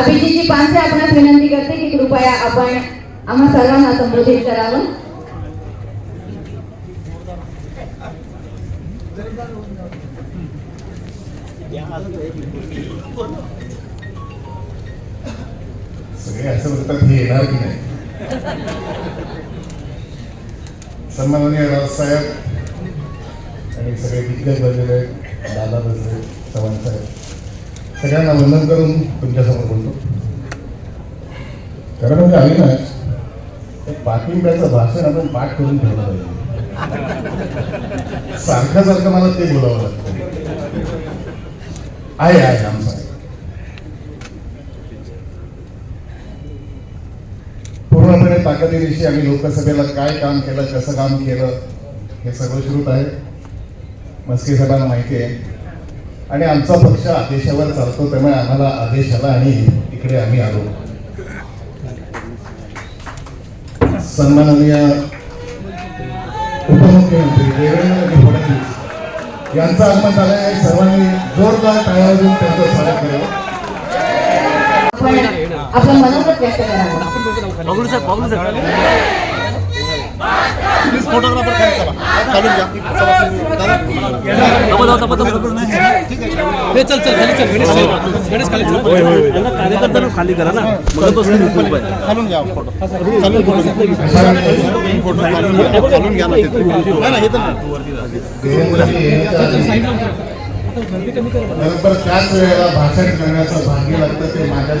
अभिजीतजी पानसे आपणास विनंती करते की कृपया आपण आम्हा सर्वांना संबोधित करावं. सगळे असं म्हणतात हे येणार की नाही? सन्माननीय राजसाहेब आणि सगळे दिग्गज बसलेले दादा बसले चव्हाण साहेब. सगळ्यांना वंदन करून तुमच्यासमोर बोलतो. खरं म्हणजे आम्ही ना पाठिंब्याचं भाषण आपण पाठ करून ठेवलं पाहिजे सारखं सारखं मला ते बोलावं लागतं. आहे आहे आमचं आहे. पूर्णपणे ताकदीविषयी आम्ही लोकसभेला काय काम केलं कसं काम केलं हे सगळं श्रुत आहे. मस्के साहेबांना माहिती आहे. आणि आमचा पक्ष आदेशावर चालतो त्यामुळे आम्हाला आदेश आला आणि इकडे आम्ही आलो. सन्माननीय उपमुख्यमंत्री देवेंद्र फडणवीस यांचं आगमन झालं आहे. सर्वांनी जोरदार टाळ्या वाजवून त्यांचं स्वागत करावं आपण आपलं मनोगत व्यक्त करावं Bablu sir Bablu sir please photographer खाली चला. चालून घ्या. दबा दबा दबा हे चल चल खाली चल. गणेश चल. गणेश खाली. चल. यांना कार्यकर्त्यांना खाली करा ना. मग बसून YouTube आहे. चालून घ्या. फोटो. चालून फोटो. फोटो चालून घ्या चालून घ्या ना तिथे नाही. हे त्याच वेळेला भाषण करण्याचं भाग्य लागतं ते माझ्या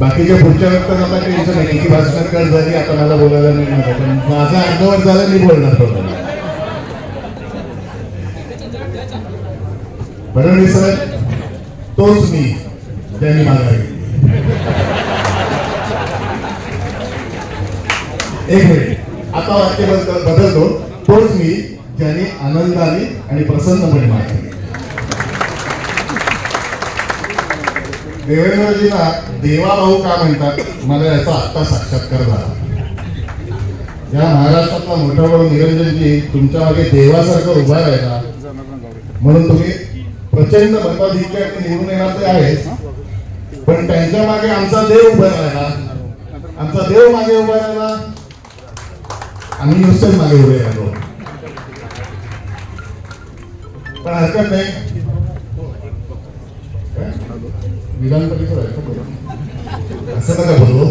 बाकीच्या पुढच्या व्यक्त मला टेन्शन नाही. की भाषण झाली आता मला बोलायला नाही म्हणत पण माझा अर्धवट झाला मी बोलणार होतो फडणवीस सर तोच मी. ज्यांनी माघारी एक मिनिट. आता वाक्य बदलतो. तोच मी ज्याने आनंदाने आणि प्रसन्नपणे मागणी देवेंद्रजीला देवाभाऊ का म्हणतात मला याचा आत्ता साक्षात्कार झाला. या महाराष्ट्रातला मोठा भाऊ निरंजनजी तुमच्या मागे देवासारखं उभा राहिला म्हणून तुम्ही प्रचंड मताधिक्य निवडून येणार ते आहेच. पण त्यांच्या मागे आमचा देव उभा राहिला. आमचा देव मागे उभा राहिला. आम्ही नुसतेच मागे उभे राहिलो. पण हरकत नाही. काय? विधान परिषद आहे का असं? नका बोलू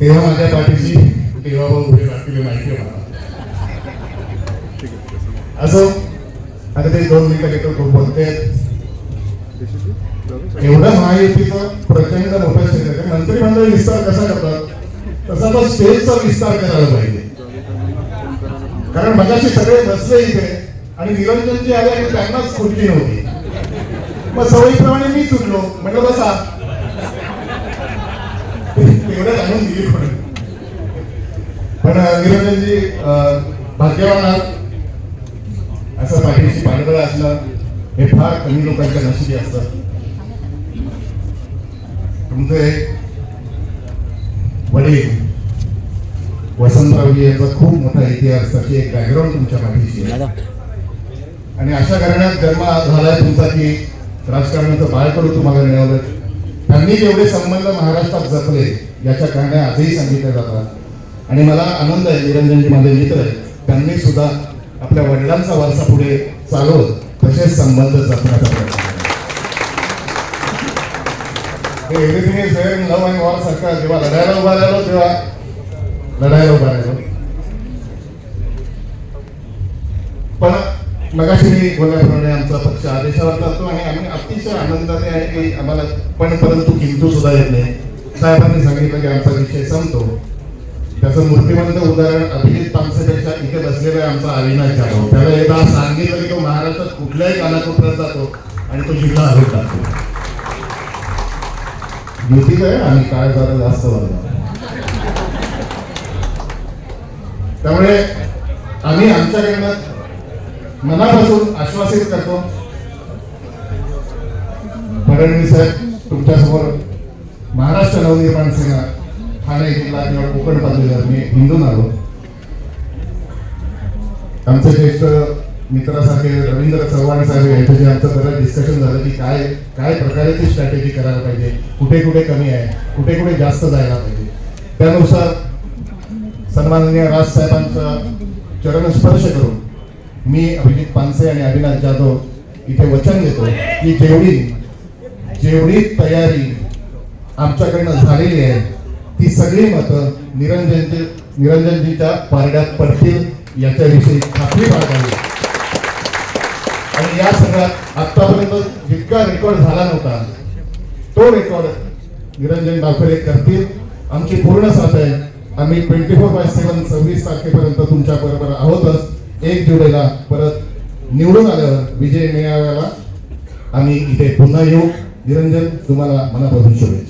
तेव्हा माझ्या पाठीशी तेव्हा उभे राहतील माहिती आहे मला असो आता ते दोन मिनिटं खूप बोलते एवढं महायुतीचं प्रचंड मोठं क्षेत्र आहे. मंत्रिमंडळ विस्तार कसा करतात? तसा तो स्टेजचा विस्तार करायला पाहिजे. कारण मगाशी सगळे बसले इथे आणि निरंजनजी आले आणि त्यांनाच खुर्ची नव्हती. मग सवयीप्रमाणे मी चुकलो म्हटलं बसा. एवढं जाणून दिली पण पण निरंजनजी भाग्यवान आहात. असं पाठीशी पाठबळ असणं हे फार कमी लोकांच्या नशिबी असतं. तुमचे वडील वसंतरावजी यांचा खूप मोठा इतिहास त्याची एक बॅकग्राऊंड तुमच्या पाठीशी आहे. आणि अशा घराण्यात जन्म झालाय तुमचा की राजकारणाचं बाळकडू तुम्हाला मिळवलं त्यांनी जेवढे संबंध महाराष्ट्रात जपले याच्या कारणे आजही सांगितल्या जातात. आणि मला आनंद आहे निरंजनजी माझे मित्र आहेत त्यांनी सुद्धा आपल्या वडिलांचा वारसा पुढे चालवत तसेच संबंध जपण्याचा प्रयत्न everything is there love and war सरकार जेव्हा लढायला उभा राहिलो तेव्हा लढायला उभा राहिलो. पण मगाशी मी बोलल्याप्रमाणे आमचा आदेशावर जातो आणि आम्ही अतिशय आनंदाने आहे की आम्हाला पण परंतु किंतू सुद्धा येत नाही. साहेबांनी सांगितलं की आमचा विषय संपतो. त्याचं मूर्तिमंत उदाहरण अभिजित पानसेपेक्षा इथे बसलेला आमचा अविनाश जाधव. त्याला एकदा सांगितलं की तो महाराष्ट्रात कुठल्याही कानाकोपऱ्यात जातो आणि तो जिल्हा हवेत टाकतो युतीच आहे आणि काय जरा जास्त वाढला त्यामुळे आम्ही आमच्याकडनं मनापासून आश्वासित करतो फडणवीस साहेब तुमच्यासमोर महाराष्ट्र नवनिर्माण सेना ठाणे जिल्हा किंवा कोकण पदवीधर मी हिंदून आलो. आमचे ज्येष्ठ मित्रासारखे रवींद्र चव्हाण साहेब यांच्याशी आमचं बरं डिस्कशन झालं की काय काय प्रकारे ती स्ट्रॅटेजी करायला पाहिजे कुठे कुठे कमी आहे कुठे कुठे जास्त जायला पाहिजे. त्यानुसार सन्माननीय राजसाहेबांचा चरण स्पर्श करून मी अभिजित पानसे आणि अभिनाथ जाधव इथे वचन देतो की जेवढी जेवढी तयारी आमच्याकडनं झालेली आहे ती सगळी मतं निरंजनचे निरंजनजीच्या पारड्यात पडतील याच्याविषयी खात्री बाळगावी. आणि या सगळ्यात आतापर्यंत जितका रेकॉर्ड झाला नव्हता तो रेकॉर्ड निरंजन डावखरे करतील. आमची पूर्ण साथ आहे. आम्ही ट्वेंटी फोर बाय सेवन सव्वीस तारखेपर्यंत तुमच्या बरोबर आहोतच. एक जुलैला परत निवडून आल्यावर विजय मिळाव्याला आम्ही इथे पुन्हा येऊ. निरंजन तुम्हाला मनापासून शुभेच्छा.